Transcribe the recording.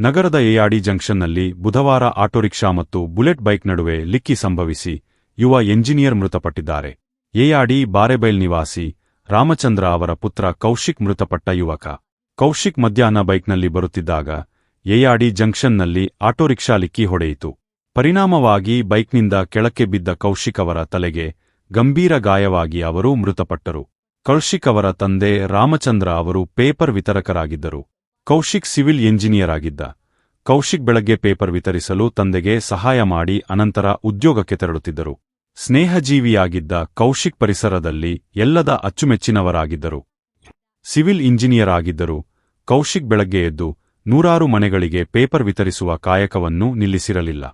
ನಗರದ ಎಯಾಡಿ ಜಂಕ್ಷನ್ನಲ್ಲಿ ಬುಧವಾರ ಆಟೋರಿಕ್ಷಾ ಮತ್ತು ಬುಲೆಟ್ ಬೈಕ್ ನಡುವೆ ಲಿಕ್ಕಿ ಸಂಭವಿಸಿ ಯುವ ಎಂಜಿನಿಯರ್ ಮೃತಪಟ್ಟಿದ್ದಾರೆ. ಎಯಾಡಿ ಬಾರೆಬೈಲ್ ನಿವಾಸಿ ರಾಮಚಂದ್ರ ಅವರ ಪುತ್ರ ಕೌಶಿಕ್ ಮೃತಪಟ್ಟ ಯುವಕ. ಕೌಶಿಕ್ ಮಧ್ಯಾಹ್ನ ಬೈಕ್ನಲ್ಲಿ ಬರುತ್ತಿದ್ದಾಗ ಎಯಾಡಿ ಜಂಕ್ಷನ್ನಲ್ಲಿ ಆಟೋರಿಕ್ಷಾ ಲಿಕ್ಕಿ ಹೊಡೆಯಿತು. ಪರಿಣಾಮವಾಗಿ ಬೈಕ್ನಿಂದ ಕೆಳಕ್ಕೆ ಬಿದ್ದ ಕೌಶಿಕ್ ಅವರ ತಲೆಗೆ ಗಂಭೀರ ಗಾಯವಾಗಿ ಅವರು ಮೃತಪಟ್ಟರು. ಕೌಶಿಕ್ ಅವರ ತಂದೆ ರಾಮಚಂದ್ರ ಅವರು ಪೇಪರ್ ವಿತರಕರಾಗಿದ್ದರು. ಕೌಶಿಕ್ ಸಿವಿಲ್ ಎಂಜಿನಿಯರ್ ಆಗಿದ್ದ. ಕೌಶಿಕ್ ಬೆಳಗ್ಗೆ ಪೇಪರ್ ವಿತರಿಸಲು ತಂದೆಗೆ ಸಹಾಯ ಮಾಡಿ ಅನಂತರ ಉದ್ಯೋಗಕ್ಕೆ ತೆರಳುತ್ತಿದ್ದರು. ಸ್ನೇಹಜೀವಿಯಾಗಿದ್ದ ಕೌಶಿಕ್ ಪರಿಸರದಲ್ಲಿ ಎಲ್ಲದ ಅಚ್ಚುಮೆಚ್ಚಿನವರಾಗಿದ್ದರು. ಸಿವಿಲ್ ಇಂಜಿನಿಯರ್ ಆಗಿದ್ದರು ಕೌಶಿಕ್ ಬೆಳಗ್ಗೆ ಎದ್ದು ನೂರಾರು ಮನೆಗಳಿಗೆ ಪೇಪರ್ ವಿತರಿಸುವ ಕಾಯಕವನ್ನು ನಿಲ್ಲಿಸಿರಲಿಲ್ಲ.